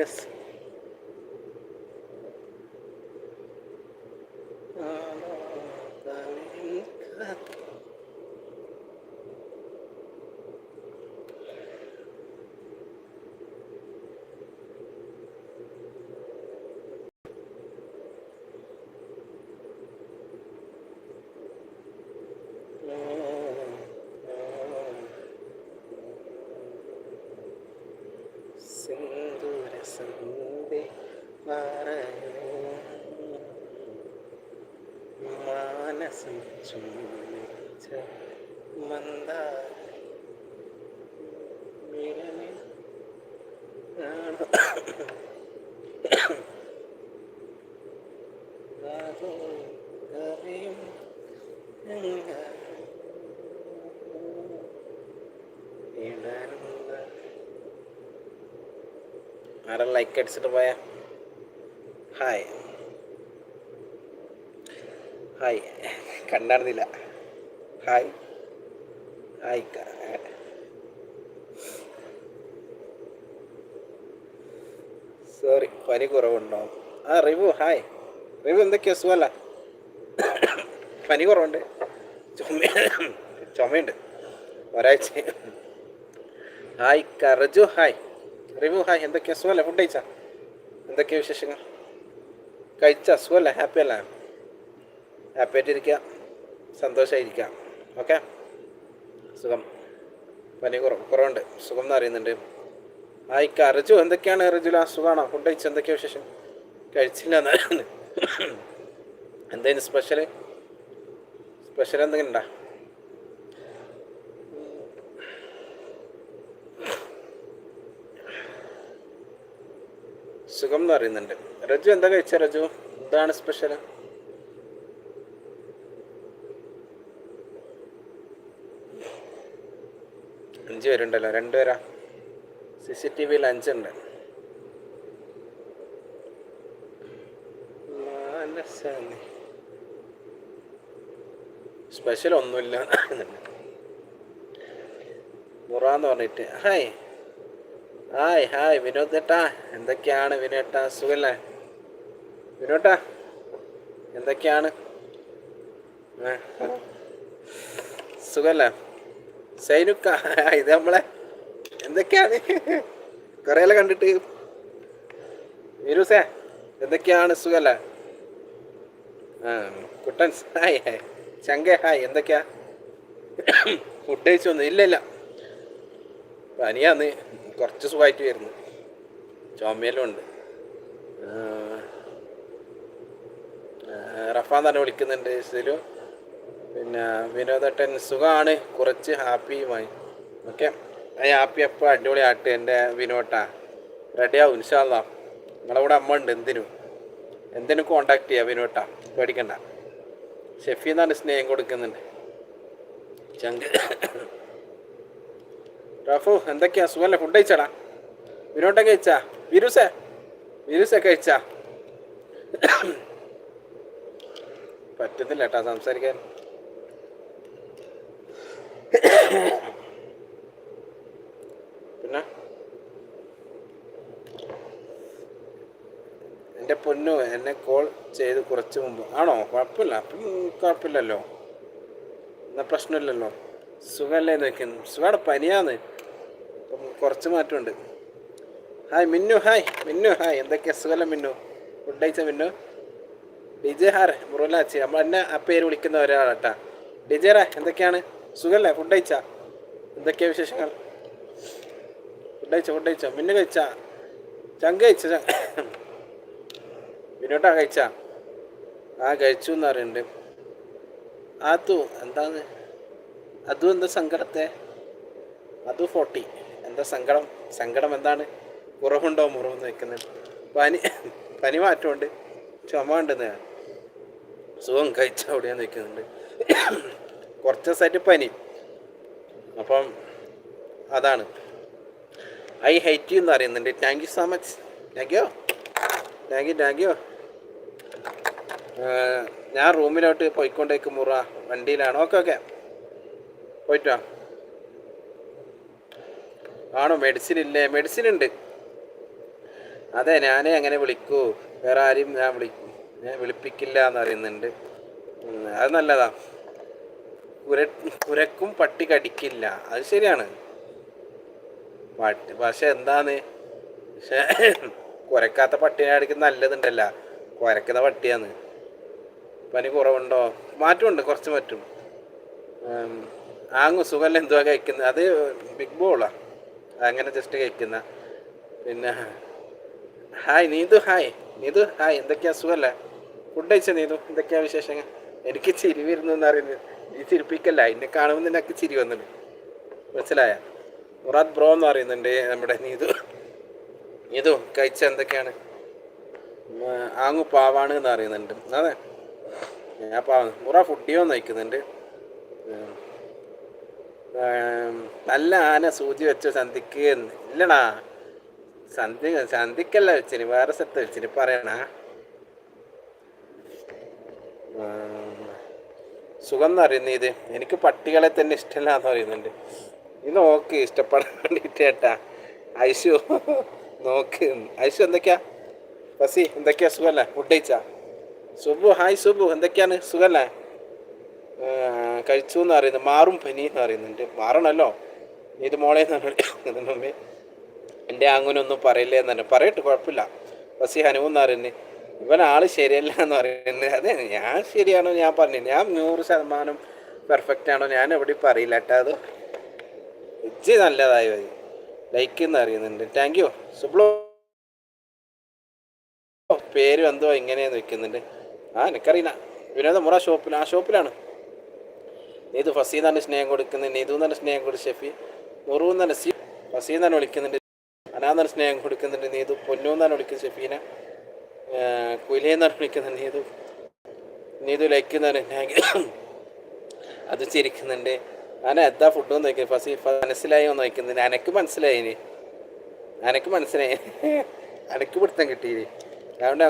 Yes. മാനസം ചുംബിച്ച മന്ദാര like അടിച്ചിട്ട് പോയ? Hi hi. കണ്ടായിരുന്നില്ല. Hi. Hi. Sorry പനി കുറവുണ്ടോ? ആ റിവു ഹായ്. റിവു എന്തൊക്കെയാ? സുഖമല്ല. പനി കുറവുണ്ട്. ചുമ ചുമയുണ്ട്. ഒരാഴ്ച. ഹായ് കറജു ഹായ്. റിവു ഹായ് എന്തൊക്കെയാ? സുഖമല്ല? ഫുഡ് കഴിച്ചാ? എന്തൊക്കെയാ വിശേഷങ്ങൾ? കഴിച്ചാ? സുഖമല്ല? ഹാപ്പി അല്ല ഹാപ്പി ആയിട്ടിരിക്കുക സന്തോഷമായിരിക്കാം ഓക്കെ? സുഖം. പനി കുറവ് കുറവുണ്ട്. സുഖം എന്ന് അറിയുന്നുണ്ട് ആയിക്ക അറിജു എന്തൊക്കെയാണ് അറിജുല സുഖമാണോ ഫുഡ് കഴിച്ചു? എന്തൊക്കെയാ വിശേഷം? കഴിച്ചില്ല എന്നാണ്. എന്തായാലും സ്പെഷ്യൽ സ്പെഷ്യൽ എന്തെങ്കിലും ഉണ്ടോ? സുഖം എന്ന് അറിയുന്നുണ്ട് റജു എന്താ കഴിച്ച റജു? എന്താണ് സ്പെഷ്യൽ അഞ്ച് പേരുണ്ടല്ലോ രണ്ടുപേരാ സി സി ടി വിയിൽ അഞ്ചുണ്ട്. സ്പെഷ്യൽ ഒന്നുമില്ല മുറാന്ന് പറഞ്ഞിട്ട് ഹായ്. ഹായ് ഹായ് വിനോദ് ഏട്ടാ. എന്തൊക്കെയാണ് വിനോട്ടാ സുഖല്ലേ? വിനോട്ടാ എന്തൊക്കെയാണ്? സുഖല്ലേ? സൈനുക്ക ഇത് നമ്മളെ എന്തൊക്കെയാണ്? കുറേല കണ്ടിട്ട്. വിരൂസേ എന്തൊക്കെയാണ് സുഖല്ല? ആ ഹായ് ഹായ്. ചങ്ക ഹായ് എന്തൊക്കെയാ? ഫുഡ് കഴിച്ചൊന്നും ഇല്ല ഇല്ല. പനിയാന്ന്. കുറച്ച് സുഖമായിട്ട് വരുന്നു. ചുമയെല്ലാം ഉണ്ട്. റഫാൻ തന്നെ വിളിക്കുന്നുണ്ട്. ഇതിലും പിന്നെ വിനോദട്ടൻ സുഖമാണ് കുറച്ച് ഹാപ്പിയുമായി ഓക്കെ ആ ഹാപ്പി എപ്പോൾ അടിപൊളി ആട്ട് എന്റെ വിനോട്ടാ. റെഡിയാവും ഇൻഷാല്ല നിങ്ങളെ കൂടെ അമ്മ ഉണ്ട് എന്തിനും. എന്തിനും കോണ്ടാക്ട് ചെയ്യാം വിനോട്ടാ. പേടിക്കണ്ട. ഷെഫി എന്നാണ് സ്നേഹം കൊടുക്കുന്നുണ്ട്. ചങ്ക്. റഫു എന്തൊക്കെയാ? സുഖമല്ലേ ഫുഡ് കഴിച്ചാടാ. വിനോട്ട കഴിച്ചാ? വിരുസേ? വിരുസേ കഴിച്ചാ? പറ്റുന്നില്ല കേട്ടാ സംസാരിക്കാൻ. പിന്നെ? എന്റെ പൊന്നു എന്നെ കോൾ ചെയ്ത് കുറച്ച് മുമ്പ്. ആണോ? കുഴപ്പമില്ല. അപ്പം കുഴപ്പമില്ലല്ലോ. എന്നാ പ്രശ്നമില്ലല്ലോ. സുഖമല്ലേ നോക്കുന്നു സുഖമാണ് പനിയാന്ന് അപ്പം കുറച്ച് മാറ്റമുണ്ട്. Hi Minnu. Hi Minnu. Hi എന്തൊക്കെയാ സുഖമല്ല മിന്നു? ഫുഡ് അയച്ച മിന്നു? ഡിജെ ഹാർ മുറുലാച്ചി. നമ്മൾ എന്നെ ആ പേര് വിളിക്കുന്ന ഒരാളാട്ടാ. ഡിജെ എന്തൊക്കെയാണ്? സുഖമല്ലേ ഫുഡ് കഴിച്ചാ? എന്തൊക്കെയാ വിശേഷങ്ങൾ? ഫുഡ് കഴിച്ചോ ഫുഡ് കഴിച്ചോ? മിന്നു കഴിച്ചാ? ചങ്ക് കഴിച്ച മിന്നോട്ടാ കഴിച്ചാ? ആ കഴിച്ചു എന്ന് പറയുന്നുണ്ട്. അതു എന്താണ്? അതു എന്താ സങ്കടത്തെ? അതു ഫോർട്ടി എന്താ സങ്കടം? സങ്കടം എന്താണ്? കുറവുണ്ടോ? മുറിവെന്ന് വെക്കുന്നത് പനി പനി മാറ്റമുണ്ട്. ചുമ ഉണ്ടെന്ന് സുഖം കഴിച്ച അവിടെയാന്ന് വെക്കുന്നുണ്ട് കുറച്ച് ദിവസമായിട്ട് പനി. അപ്പം അതാണ്. ഐ ഹൈറ്റ് യു എന്ന് അറിയുന്നുണ്ട് thank you so much thank you thank you thank you ഞാൻ റൂമിലോട്ട് പോയിക്കൊണ്ടേക്ക് മുറ. വണ്ടിയിലാണ്. ഓക്കെ ഓക്കെ പോയിട്ടോ? ആണോ? മെഡിസിൻ ഇല്ലേ? മെഡിസിൻ ഉണ്ട്. അതെ ഞാനേ അങ്ങനെ വിളിക്കൂ. വേറെ ആരും ഞാൻ വിളി ഞാൻ വിളിപ്പിക്കില്ല എന്ന് അറിയുന്നുണ്ട് അത് നല്ലതാ. കുര കുരക്കും പട്ടി കടിക്കില്ല. അത് ശരിയാണ്. പട്ടി പക്ഷെ എന്താന്ന് പക്ഷെ കുരക്കാത്ത പട്ടിനെ അടിക്കുന്ന നല്ലതുണ്ടല്ല. കുരക്കുന്ന പട്ടിയാന്ന് പനി കുറവുണ്ടോ? മാറ്റമുണ്ട് കുറച്ച് മാറ്റും. ആങ്ങും സുഖമല്ല എന്തുവാ കഴിക്കുന്നത് അത് ബിഗ് ബോളാ അങ്ങനെ ജസ്റ്റ് കഴിക്കുന്ന. പിന്നെ hi Neethu hi Neethu hi എന്തൊക്കെയാ സുഖല്ലേ ഫുഡ് കഴിച്ച നീതു? എന്തൊക്കെയാ വിശേഷങ്ങൾ? എനിക്ക് ചിരി വരുന്നു എന്ന് അറിയുന്നത് ഈ ചിരിപ്പിക്കല്ല. എന്നെ കാണുമ്പോൾ നിനക്ക് ചിരി വന്നിട്ട് മനസ്സിലായ? മുറാദ് ബ്രോ എന്ന് പറയുന്നുണ്ട് നമ്മുടെ നീതു. നീതു കഴിച്ച എന്തൊക്കെയാണ്? ആങ്ങു പാവാണ് എന്ന് അറിയുന്നുണ്ട് അതെ. ഞാൻ പാവ. മുറ ഫുഡിയോ നയിക്കുന്നുണ്ട് നല്ല ആന സൂചി വെച്ച സന്ധിക്ക് ഇല്ലടാ. സന്ധി സന്ധിക്കല്ല വെച്ചിന്. വേറെ സ്ഥലത്ത് വെച്ചിന്. പറയണ. സുഖം എന്ന് അറിയുന്ന ഇത്. എനിക്ക് പട്ടികളെ തന്നെ ഇഷ്ടമല്ല എന്ന് പറയുന്നുണ്ട്. ഇത് നോക്ക് ഇഷ്ടപ്പെടാൻ വേണ്ടിയിട്ട് ഏട്ടാ. ഐശു നോക്ക്. ഐശു എന്തൊക്കെയാ? ഫസി എന്തൊക്കെയാ സുഖല്ലേ? ഫുഡ് കഴിച്ചാ? സുബു ഹായ് സുബു എന്തൊക്കെയാണ്? സുഖല്ലേ? ആ, കഴിച്ചു എന്ന് പറയുന്നത് മാറും പനി എന്ന് പറയുന്നുണ്ട്. മാറണമല്ലോ ഇത് മോളെ എന്ന് മമ്മി എന്റെ അങ്ങനൊന്നും പറയില്ലേ എന്ന് തന്നെ. പറയട്ടെ കുഴപ്പമില്ല. ഫസി ഹനുവെന്ന് പറയുന്നത് ഇവൻ ആൾ ശരിയല്ല എന്ന് പറയുന്നത്. അതെ ഞാൻ ശരിയാണോ ഞാൻ പറഞ്ഞു ഞാൻ നൂറ് ശതമാനം പെർഫെക്റ്റ് ആണോ ഞാൻ എവിടെ പറയില്ല കേട്ടോ. അത് ഇജ്ജ് നല്ലതായി മതി. ലൈക്ക് എന്ന് അറിയുന്നുണ്ട് താങ്ക് യു സുബ്ലോ പേര് എന്തോ ഇങ്ങനെയെന്ന് വെക്കുന്നുണ്ട്. ആ എനിക്കറിയില്ല. വിനോദ മുറ ഷോപ്പിൽ ആ ഷോപ്പിലാണ്. നീതു തന്നെ സ്നേഹം കൊടുക്കുന്നുണ്ട് നീതു തന്നെ സ്നേഹം കൊടുക്കും ഷെഫി. മുറു തന്നെ സി തന്നെ വിളിക്കുന്നുണ്ട്. അനാന്നാണ് സ്നേഹം കൊടുക്കുന്നുണ്ട് നീതു. പൊന്നു തന്നെ വിളിക്കുന്നു ഷെഫീനെ. കുയിലേന്നാണ് വിളിക്കുന്നത് നീതു നീതു ലൈക്കുന്നതാണ് അത് ചിരിക്കുന്നുണ്ട്. ഞാൻ എന്താ ഫുഡ് ഒന്ന് നോക്കി ഫസി മനസ്സിലായി ഒന്ന് നോക്കുന്നത് അനക്ക് മനസ്സിലായി ഇനി അനക്ക് മനസ്സിലായി. അനക്ക് പിടുത്തം കിട്ടിയില്ലേ അതുകൊണ്ട്